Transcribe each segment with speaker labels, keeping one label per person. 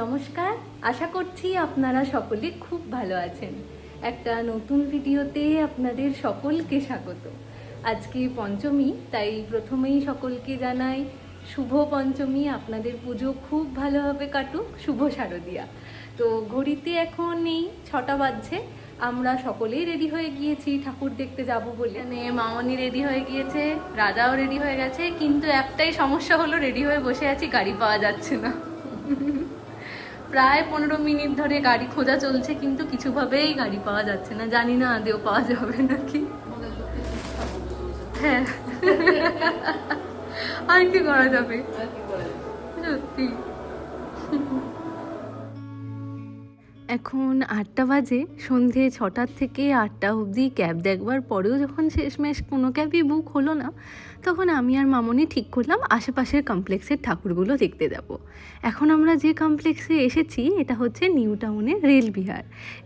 Speaker 1: নমস্কার, আশা করছি আপনারা সকলে খুব ভালো আছেন। একটা নতুন ভিডিওতে আপনাদের সকলকে স্বাগত। আজকে পঞ্চমী, তাই প্রথমেই সকলকে জানাই শুভ পঞ্চমী। আপনাদের পুজো খুব ভালোভাবে কাটুক, শুভ শারদিয়া। তো ঘড়িতে এখন এই ছটা বাজছে, আমরা সকলেই রেডি হয়ে গিয়েছি, ঠাকুর দেখতে যাব বলে। মানে মামনি রেডি হয়ে গিয়েছে, রাজাও রেডি হয়ে গেছে, কিন্তু একটাই সমস্যা হলো, রেডি হয়ে বসে আছি, গাড়ি পাওয়া যাচ্ছে না। প্রায় পনেরো মিনিট ধরে গাড়ি খোঁজা চলছে কিন্তু কিছুভাবেই গাড়ি পাওয়া যাচ্ছে না। জানি না আদেও পাওয়া যাবে নাকি। হ্যাঁ। আর কি করা যাবে? সত্যি। এখন আটটা বাজে, সন্ধে ছটার থেকে আটটা অবধি ক্যাব দেখবার পরেও যখন শেষমেশ কোনো ক্যাবই বুক হলো না, তখন আমি আর মামনি ঠিক করলাম আশেপাশের কমপ্লেক্সের ঠাকুরগুলো দেখতে যাব। এখন আমরা যে কমপ্লেক্সে এসেছি, এটা হচ্ছে নিউ টাউনের রেল বিহার।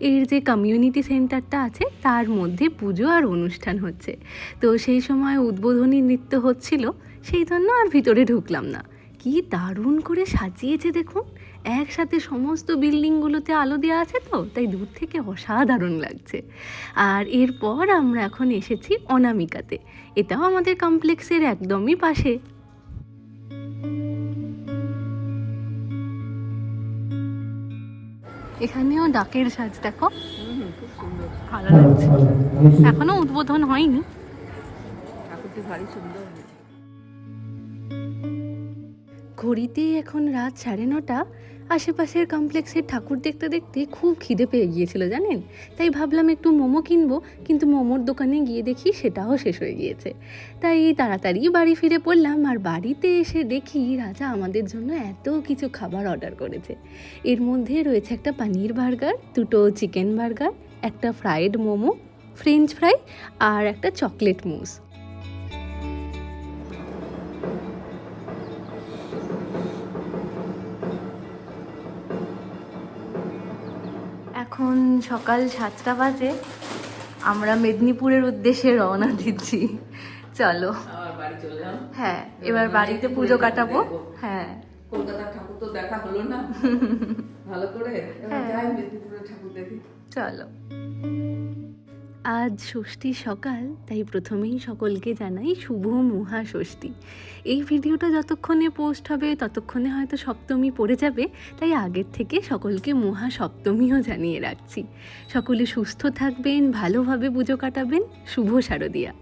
Speaker 1: এর যে কমিউনিটি সেন্টারটা আছে, তার মধ্যে পুজো আর অনুষ্ঠান হচ্ছে। তো সেই সময় উদ্বোধনী নৃত্য হচ্ছিল, সেই জন্য আর ভিতরে ঢুকলাম না। কি দারুণ করে সাজিয়েছে দেখুন! একসাথে সমস্ত বিল্ডিংগুলোতে আলো দেওয়া আছে তো তাই দূর থেকে অসাধারণ লাগছে। আর এরপর আমরা এখন এসেছি অনামিকাতে। এটাও আমাদের কমপ্লেক্সের একদমই পাশে। এখানেও ডাকের সাজ দেখো। ভালো লাগছে। এখনও উদ্বোধন হয়নি।
Speaker 2: ঠাকুরটি ভারী সুন্দর
Speaker 1: ঘড়িতে এখন রাত সাড়ে নটা। আশেপাশের কমপ্লেক্সের ঠাকুর দেখতে দেখতে খুব খিদে পেয়ে গিয়েছিল, জানেন? তাই ভাবলাম একটু মোমো কিনবো, কিন্তু মোমোর দোকানে গিয়ে দেখি সেটাও শেষ হয়ে গিয়েছে। তাই তাড়াতাড়ি বাড়ি ফিরে পড়লাম, আর বাড়িতে এসে দেখি রাজা আমাদের জন্য এত কিছু খাবার অর্ডার করেছে। এর মধ্যে রয়েছে একটা পানির বার্গার দুটো চিকেন বার্গার একটা ফ্রায়েড মোমো ফ্রেঞ্চ ফ্রাই আর একটা চকলেট মুস এখন সকাল সাতটা বাজে আমরা মেদিনীপুরের উদ্দেশ্যে রওনা দিচ্ছি। চলো। হ্যাঁ এবার বাড়িতে পুজো কাটাবো। হ্যাঁ।
Speaker 2: কলকাতার ঠাকুর তো দেখা হলো না। ভালো করে?
Speaker 1: হ্যাঁ। চলো। আজ ষষ্ঠী সকাল তাই প্রথমেই সকলকে জানাই শুভ মহা ষষ্ঠী এই ভিডিওটা যতক্ষণে পোস্ট হবে ততক্ষণে হয়তো সপ্তমী পড়ে যাবে তাই আগের থেকে সকলকে মহা সপ্তমীও জানিয়ে রাখছি। সকলে সুস্থ থাকবেন ভালোভাবে পুজো কাটাবেন শুভ শারদিয়া।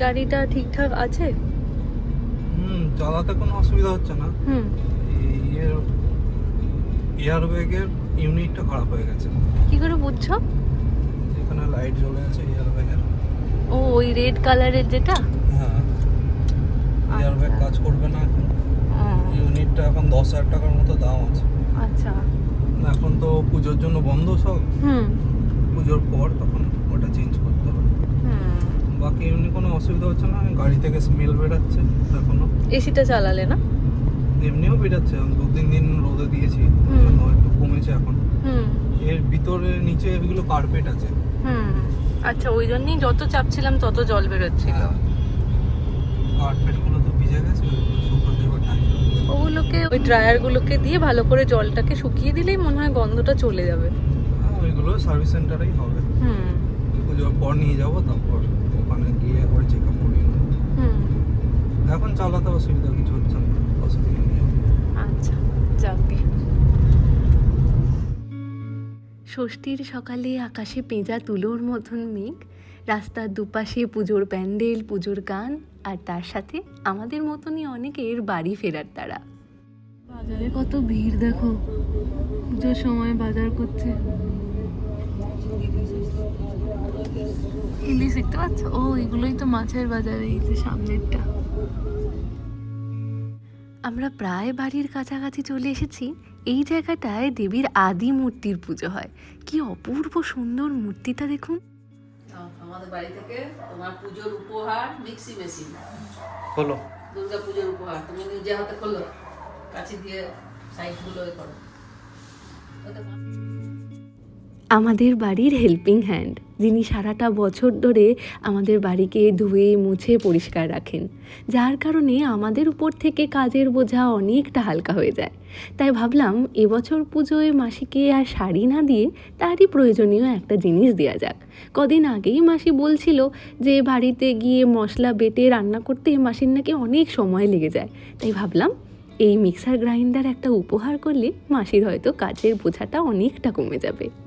Speaker 1: গাড়িটা ঠিকঠাক আছে?
Speaker 3: হুম চালাতে কোনো অসুবিধা হচ্ছে না।
Speaker 1: হুম।
Speaker 3: এয়ার ব্যাগের ইউনিটটা খারাপ হয়ে গেছে।
Speaker 1: কি করে বুঝছ?
Speaker 3: এখানে লাইট জ্বলে আছে এয়ার ব্যাগের
Speaker 1: ও ওই রেড কালারের যেটা?
Speaker 3: হ্যাঁ। এয়ার ব্যাগ
Speaker 1: আচ্ছা।
Speaker 3: কাজ করবে না এখন। ইউনিটটা এখন দশ হাজার টাকার মতো দাম আছে।
Speaker 1: আচ্ছা।
Speaker 3: এখন তো পুজোর জন্য বন্ধ সব।
Speaker 1: হুম।
Speaker 3: পুজোর পর তখন ওটা চেঞ্জ করতে হবে।
Speaker 1: হুম।
Speaker 3: বাকি এমনি কোনো অসুবিধা হচ্ছে না গাড়ি থেকে স্মেল বেরাচ্ছে এখনও।
Speaker 1: এসিটা চালালে না?
Speaker 3: এমনিও বেরাচ্ছে আমি দু তিন দিন রোদে দিয়েছি একটু কমেছে এখন।
Speaker 1: হুম।
Speaker 3: এর ভিতরে নিচে এগুলো কার্পেট আছে।
Speaker 1: হুম। আচ্ছা ওই জন্যই যত চাপছিলাম তত জল বেরোচ্ছিল।
Speaker 3: কার্পেটগুলো তো ভিজে গেছে
Speaker 1: ওগুলোকে ওই ড্রায়ারগুলোকে দিয়ে ভালো করে জলটাকে শুকিয়ে দিলেই মনে হয় গন্ধটা চলে যাবে।
Speaker 3: ওইগুলো সার্ভিস সেন্টারেই হবে।
Speaker 1: হুম।
Speaker 3: পর নিয়ে যাব তারপর ওখানে গিয়ে একবার চেক আপ করিয়ে
Speaker 1: হুম।
Speaker 3: এখন চালাতে অসুবিধা কিছু হচ্ছে না অসুবিধা নেই।
Speaker 1: আচ্ছা যাকে। ষষ্ঠীর সকালে আকাশে পেঁজা তুলোর মতন মেঘ রাস্তার দুপাশে পুজোর প্যান্ডেল পুজোর গান আর তার সাথে আমাদের মতনই অনেকের বাড়ি ফেরার তারা। বাজারে কত ভিড় দেখো পুজোর সময় বাজার করছে। ইলিশ দেখতে পাচ্ছ? ও এগুলোই তো মাছের বাজার এই যে সামনেরটা। আমরা প্রায় বাড়ির কাছাকাছি চলে এসেছি। এই জায়গাটায় দেবীর আদি মূর্তির পুজো হয়। কি অপূর্ব সুন্দর মূর্তিটা দেখুন।
Speaker 2: আমাদের বাড়ি থেকে তোমার পুজোর উপহার মিক্সি মেশিন।
Speaker 3: হলো
Speaker 2: দুর্গা পুজোর উপহার। তুমি নিজে হাতে খোলো। কাছে দিয়ে সাইডগুলো করো।
Speaker 1: আমাদের বাড়ির হেল্পিং হ্যান্ড যিনি সারাটা বছর ধরে আমাদের বাড়িকে ধুয়ে, মুছে, পরিষ্কার রাখেন। যার কারণে আমাদের উপর থেকে কাজের বোঝা অনেকটা হালকা হয়ে যায়। তাই ভাবলাম, এবছর পুজোয় মাসিকে আর শাড়ি না দিয়ে তারই প্রয়োজনীয় একটা জিনিস দেওয়া যাক। কদিন আগেই মাসি বলছিল যে, বাড়িতে গিয়ে মশলা বেটে রান্না করতে মাসির নাকি অনেক সময় লেগে যায়। তাই ভাবলাম, এই মিক্সার গ্রাইন্ডার একটা উপহার করলে মাসির হয়তো কাজের বোঝাটা অনেকটা কমে যাবে।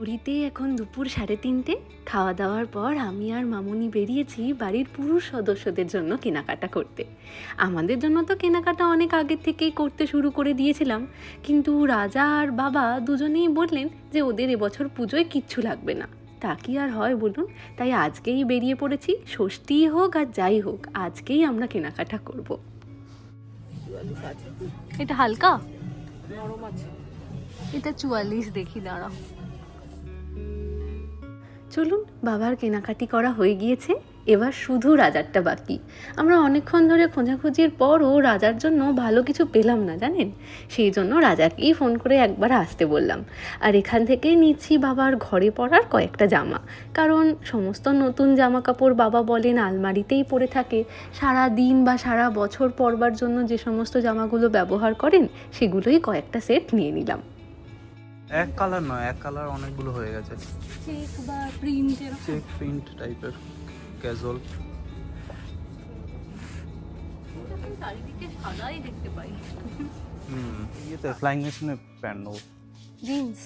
Speaker 1: ঘড়িতে এখন দুপুর সাড়ে তিনটে খাওয়া দাওয়ার পর আমি আর মামুনি বেরিয়েছি বাড়ির পুরুষ সদস্যদের জন্য কেনাকাটা করতে। আমাদের জন্য তো কেনাকাটা অনেক আগে থেকেই করতে শুরু করে দিয়েছিলাম, কিন্তু রাজা আর বাবা দুজনেই বললেন যে ওদের এবছর পুজোয় কিচ্ছু লাগবে না। তা কি আর হয় বলুন? তাই আজকেই বেরিয়ে পড়েছি ষষ্ঠী হোক আর যাই হোক, আজকেই আমরা কেনাকাটা করব। এটা হালকা? এটা চুয়াল্লিশ দেখি, দাঁড়াও। চলুন বাবার কেনাকাটি করা হয়ে গিয়েছে, এবার শুধু রাজারটা বাকি। আমরা অনেকক্ষণ ধরে খোঁজাখুঁজির পরও রাজার জন্য ভালো কিছু পেলাম না, জানেন? সেই জন্য রাজাকেই ফোন করে একবার আসতে বললাম। আর এখান থেকেই নিচ্ছি বাবার ঘরে পরার কয়েকটা জামা। কারণ সমস্ত নতুন জামা কাপড় বাবা বলেন আলমারিতেই পরে থাকে। সারা দিন বা সারা বছর পরবার জন্য যে সমস্ত জামাগুলো ব্যবহার করেন, সেগুলোই কয়েকটা সেট নিয়ে নিলাম।
Speaker 3: এক কালার নয়, এক কালার অনেকগুলো হয়ে গেছে।
Speaker 1: চেক বা প্রিন্টের
Speaker 3: চেক প্রিন্ট টাইপের ক্যাজুয়াল
Speaker 1: চারিদিকে সাদাই দেখতে পাই।
Speaker 3: হুম। ইয়েতে ফ্লাইং মেশিনে প্যান্ট নেব।
Speaker 1: জিন্স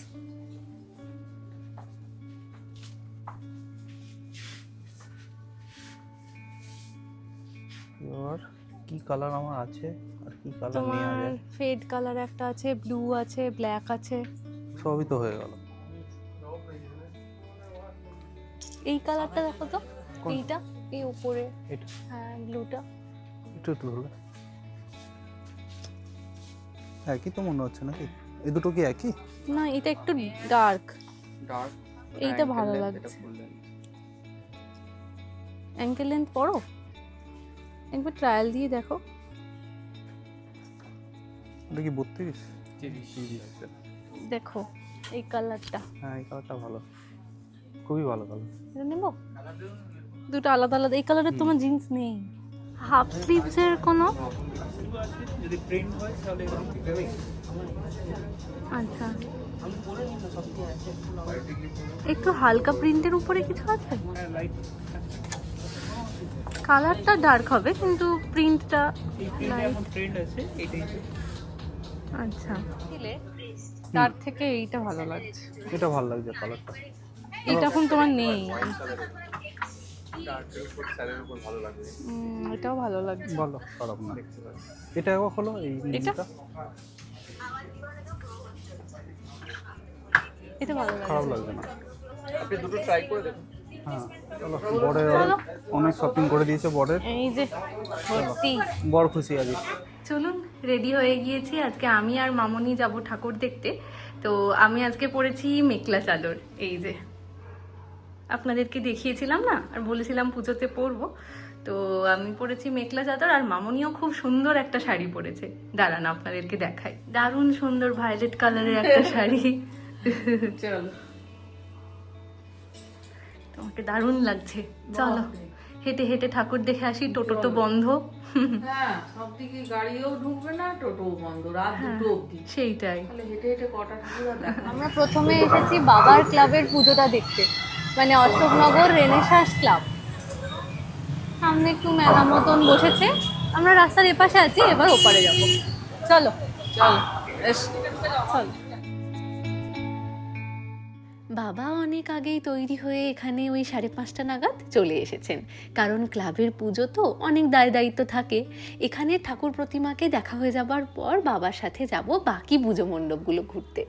Speaker 3: এবার কি কালার আমার আছে? আর কি কালার নেওয়া যায়
Speaker 4: ফেড কালার একটা আছে ব্লু আছে ব্ল্যাক আছে।
Speaker 3: সবই তো হয়ে গেল।
Speaker 4: এই কালারটা দেখো তো এইটা এই উপরে
Speaker 3: এটা
Speaker 4: হ্যাঁ ব্লুটা
Speaker 3: একটু একটু হলো একই তো মনে হচ্ছে নাকি? এই দুটো কি একই?
Speaker 4: না এটা একটু ডার্ক
Speaker 3: ডার্ক
Speaker 4: এইটা ভালো লাগছে। অ্যাঙ্কেল লেন্থ পড়ো? একবার ট্রায়াল দিয়ে দেখো।
Speaker 3: এটা কি বত্রিশ?
Speaker 4: দেখো এই কালারটা।
Speaker 3: হ্যাঁ এই কালারটা ভালো। খুবই ভালো কালার
Speaker 4: এটা নেব? দুটো আলাদা আলাদা। এই কালারের তোমার জিন্স নেই। হাফ স্লিভসের কোনো?
Speaker 3: যদি প্রিন্ট হয় তাহলে
Speaker 4: আচ্ছা। একটু হালকা প্রিন্টের উপরে কিছু আছে? কালারটা ডার্ক হবে কিন্তু প্রিন্টটা আচ্ছা। তার থেকে এইটা ভালো লাগছে।
Speaker 3: এটা ভালো লাগছে কালারটা
Speaker 4: এটা এখন তোমার নেই। এটাও ভালো লাগছে।
Speaker 3: ভালো খারাপ না। এটা হলো এই
Speaker 4: এটা? এটা ভালো
Speaker 3: খারাপ
Speaker 4: লাগছে
Speaker 3: না। আপনি দুটো ট্রাই করে দেখুন। হ্যাঁ চলো বরের অনেক শপিং করে দিয়েছে বরের।
Speaker 4: এই যে ভর্তি।
Speaker 3: বড় খুশি আছি
Speaker 1: চলুন রেডি হয়ে গিয়েছি। আজকে আমি আর মামনি যাব ঠাকুর দেখতে। তো আমি আজকে পরেছি মেখলা চাদর এই যে। আপনাদেরকে দেখিয়েছিলাম না আর বলেছিলাম পুজোতে পরবো। তো আমি পরেছি মেখলা চাদর আর মামনিও খুব সুন্দর একটা শাড়ি পরেছে। দাঁড়ান আপনাদেরকে দেখাই। দারুণ সুন্দর ভায়োলেট কালারের একটা শাড়ি।
Speaker 2: চল।
Speaker 1: তোমাকে দারুণ লাগছে। চলো হেঁটে হেঁটে ঠাকুর দেখে আসি টোটো তো বন্ধ।
Speaker 2: হ্যাঁ সব দিকে গাড়িও ঢুকবে না টোটো বন্ধ রাত দুটো অবধি।
Speaker 1: সেইটাই।
Speaker 2: তাহলে হেঁটে হেঁটে কটা ঠাকুর
Speaker 4: আমরা প্রথমে এসেছি বাবার ক্লাবের পুজোটা দেখতে। মানে অশোকনগর রেনেসাস ক্লাব সামনে একটু মেলা মতন বসেছে। আমরা রাস্তার এপাশে আছি এবার ওপারে যাব। চলো।
Speaker 2: চল। এস।
Speaker 4: চলো।
Speaker 1: বাবা অনেক আগেই তৈরি হয়ে এখানে ওই সাড়ে পাঁচটা নাগাদ চলে এসেছেন। কারণ ক্লাবের পুজো তো অনেক দায় দায়িত্ব থাকে। এখানে ঠাকুর প্রতিমাকে দেখা হয়ে যাবার পর বাবার সাথে যাব বাকি পুজো মণ্ডপগুলো ঘুরতে।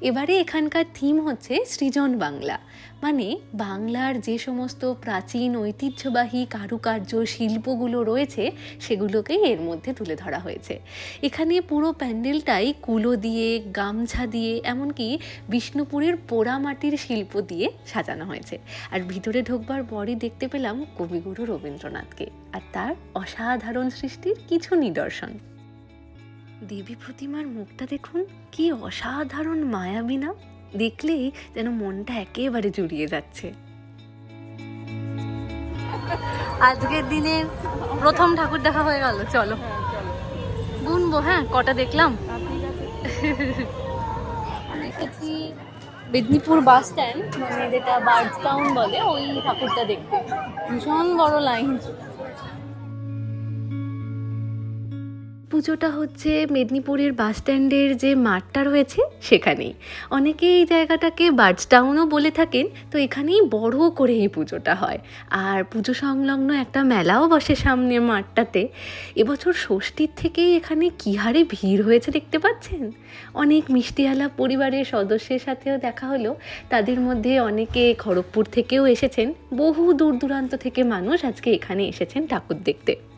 Speaker 1: এবারে এখানকার থিম হচ্ছে সৃজন বাংলা। মানে বাংলার যে সমস্ত প্রাচীন ঐতিহ্যবাহী কারুকার্য শিল্পগুলো রয়েছে, সেগুলোকেই এর মধ্যে তুলে ধরা হয়েছে। এখানে পুরো প্যান্ডেলটাই কুলো দিয়ে, গামছা দিয়ে, এমনকি বিষ্ণুপুরের পোড়ামাটির শিল্প দিয়ে সাজানো হয়েছে। আর ভিতরে ঢোকবার পরই দেখতে পেলাম কবিগুরু রবীন্দ্রনাথকে। আর তার অসাধারণ সৃষ্টির কিছু নিদর্শন। দেবী প্রতিমার মুখটা দেখুন, কি অসাধারণ মায়াবী না? দেখলেই যেন মনটা একেবারে জুড়িয়ে যাচ্ছে।
Speaker 4: আজকের দিনে প্রথম ঠাকুর দেখা হয়ে গেল চলো। গুনবো হ্যাঁ কটা দেখলাম? দেখেছি মেদিনীপুর বাস স্ট্যান্ড মানে যেটা বার্ডস টাউন বলে ওই ঠাকুরটা দেখতে। ভীষণ বড় লাইন
Speaker 1: পুজোটা হচ্ছে মেদিনীপুরের বাস স্ট্যান্ডের যে মাঠটা রয়েছে সেখানেই। অনেকে এই জায়গাটাকে বার্ডস টাউনও বলে থাকেন, তো এখানেই বড় করে এই পুজোটা হয়। আর পুজো সংলগ্ন একটা মেলাও বসে সামনে মাঠটাতে। এবছর ষষ্ঠীর থেকেই এখানে কী হারে ভিড় হয়েছে দেখতে পাচ্ছেন? অনেক মিষ্টিওয়ালা পরিবারের সদস্যের সাথেও দেখা হলো। তাদের মধ্যে অনেকে খড়গপুর থেকেও এসেছেন। বহু দূর দূরান্ত থেকে মানুষ আজকে এখানে এসেছেন ঠাকুর দেখতে।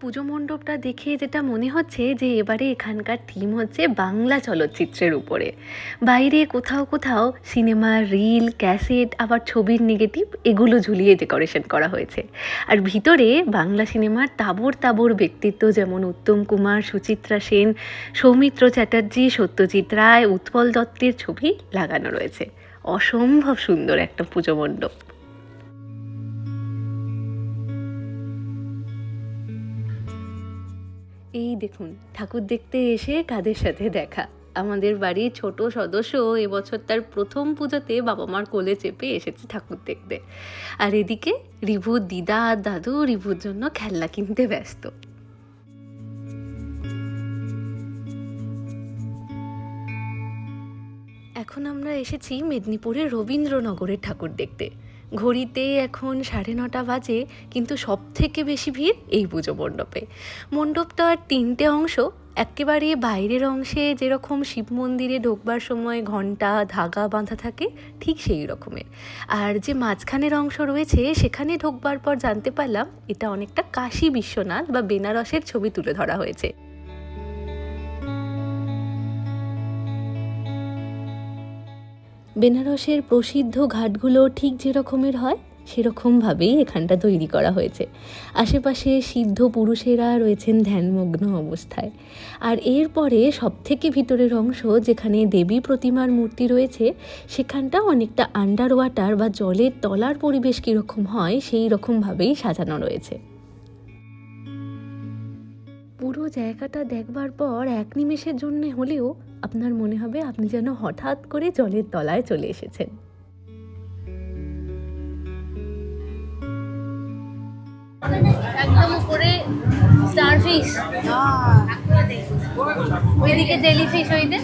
Speaker 1: পুজো মণ্ডপটা দেখে যেটা মনে হচ্ছে যে এবারে এখানকার থিম হচ্ছে বাংলা চলচ্চিত্রের উপরে। বাইরে কোথাও কোথাও সিনেমা, রিল, ক্যাসেট, আবার ছবির নেগেটিভ এগুলো ঝুলিয়ে ডেকোরেশন করা হয়েছে। আর ভিতরে বাংলা সিনেমার তাবর তাবর ব্যক্তিত্ব যেমন উত্তম কুমার, সুচিত্রা সেন, সৌমিত্র চ্যাটার্জি, সত্যজিৎ রায়, উৎপল দত্তের ছবি লাগানো রয়েছে। অসম্ভব সুন্দর একটা পুজো মণ্ডপ। এই দেখুন, ঠাকুর দেখতে এসে কাদের সাথে দেখা। আমাদের বাড়ির ছোট সদস্য এবছর তার প্রথম পুজোতে বাবা মার কোলে চেপে এসেছে ঠাকুর দেখতে। আর এদিকে রিভুর দিদা আর দাদু রিভুর জন্য খেলনা কিনতে ব্যস্ত। এখন আমরা এসেছি মেদিনীপুরের রবীন্দ্রনগরের ঠাকুর দেখতে। ঘড়িতে এখন সাড়ে নটা বাজে, কিন্তু সব থেকে বেশি ভিড় এই পুজো মণ্ডপে। মণ্ডপটার তিনটে অংশ একেবারে বাইরের অংশে যেরকম শিব মন্দিরে ঢোকবার সময় ঘণ্টা, ধাগা বাঁধা থাকে, ঠিক সেই রকমের। আর যে মাঝখানের অংশ রয়েছে, সেখানে ঢোকবার পর জানতে পারলাম এটা অনেকটা কাশী বিশ্বনাথ বা বেনারসের ছবি তুলে ধরা হয়েছে। বেনারসের প্রসিদ্ধ ঘাটগুলো ঠিক যেরকমের হয়, সেরকমভাবেই এখানটা তৈরি করা হয়েছে। আশেপাশে সিদ্ধ পুরুষেরা রয়েছেন ধ্যানমগ্ন অবস্থায়। আর এরপরে সবথেকে ভিতরের অংশ, যেখানে দেবী প্রতিমার মূর্তি রয়েছে, সেখানটা অনেকটা আন্ডার ওয়াটার বা জলের তলার পরিবেশ কীরকম হয়, সেই রকমভাবেই সাজানো রয়েছে। পুরো জায়গাটা দেখবার পর এক নিমেষের জন্য হলেও আপনার মনে হবে আপনি যেন হঠাৎ করে জলের তলায় চলে এসেছেন।
Speaker 4: একদম উপরে স্টারফিশ ওইদিকে জেলিফিশ যে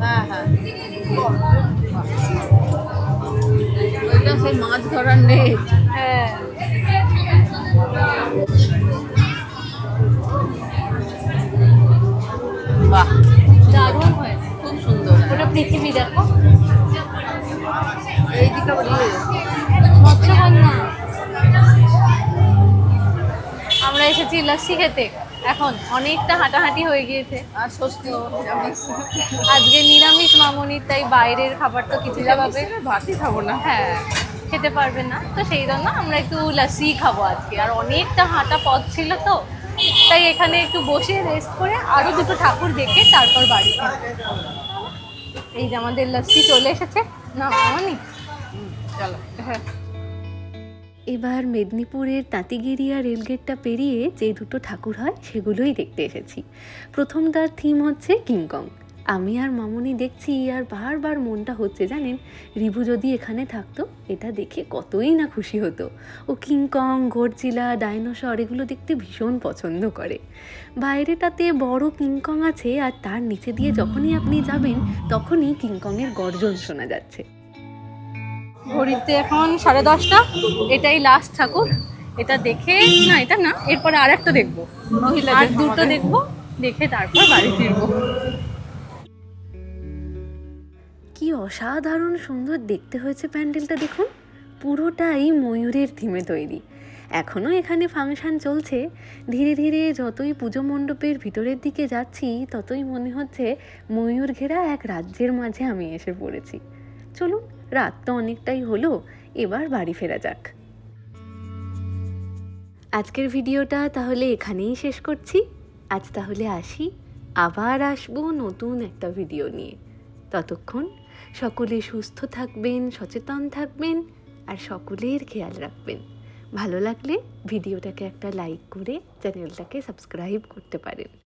Speaker 2: হ্যাঁ হ্যাঁ। ওইটা সেই মাছ ধরার নেই
Speaker 4: হ্যাঁ।
Speaker 2: বাহ
Speaker 4: দারুণ হয়েছে
Speaker 2: খুব সুন্দর।
Speaker 4: ওটা পৃথিবী দেখো।
Speaker 2: এইদিকে
Speaker 4: মৎস্যকন্যা। আমরা এসেছি লস্যি খেতে। এখন অনেকটা হাঁটাহাঁটি হয়ে গিয়েছে।
Speaker 2: আর নিরামিষ।
Speaker 4: আজকে নিরামিষ মামনির তাই বাইরের খাবার তো কিছু পাবে
Speaker 2: ভাতই খাব না।
Speaker 4: হ্যাঁ খেতে পারবে না। তো সেই জন্য আমরা একটু লস্যি খাব আজকে। আর অনেকটা হাঁটা পথ ছিল তো তাই এখানে একটু বসে রেস্ট করে আরও দুটো ঠাকুর দেখে তারপর বাড়ি এই যে আমাদের লস্যি চলে এসেছে। না, মামনি?
Speaker 2: চলো
Speaker 4: হ্যাঁ।
Speaker 1: এবার মেদিনীপুরের তাঁতিগেরিয়া রেলগেটটা পেরিয়ে যে দুটো ঠাকুর হয়, সেগুলোই দেখতে এসেছি। প্রথমটার থিম হচ্ছে কিংকং। আমি আর মামনি দেখছি আর বারবার মনটা হচ্ছে জানেন? রিভু যদি এখানে থাকতো এটা দেখে কতই না খুশি হতো। ও কিংকং গরজিলা ডাইনোসর এগুলো দেখতে ভীষণ পছন্দ করে। বাইরেটাতে বড় কিংকং আছে আর তার নিচে দিয়ে যখনই আপনি যাবেন তখনই কিংকংয়ের গর্জন শোনা যাচ্ছে।
Speaker 4: ঘড়িতে এখন সাড়ে দশটা এটাই লাস্ট ঠাকুর। এটা দেখে না এটা না এরপরে আর একটা দেখব আর দুটো দেখব দেখে তারপর বাড়ি ফিরবো।
Speaker 1: অসাধারণ সুন্দর দেখতে হয়েছে প্যান্ডেলটা দেখুন। পুরোটাই ময়ূরের থিমে তৈরি। এখনও এখানে ফাংশন চলছে। ধীরে ধীরে যতই পুজো মণ্ডপের ভিতরের দিকে যাচ্ছি, ততই মনে হচ্ছে ময়ূর ঘেরা এক রাজ্যের মাঝে আমি এসে পড়েছি। চলুন, রাত তো অনেকটাই হলো, এবার বাড়ি ফেরা যাক। আজকের ভিডিওটা তাহলে এখানেই শেষ করছি। আজ তাহলে আসি, আবার আসব নতুন একটা ভিডিও নিয়ে। ততক্ষণ সকলে সুস্থ থাকবেন, সচেতন থাকবেন আর সকলের খেয়াল রাখবেন। ভালো লাগলে ভিডিওটাকে একটা লাইক করে চ্যানেলটাকে সাবস্ক্রাইব করতে পারেন।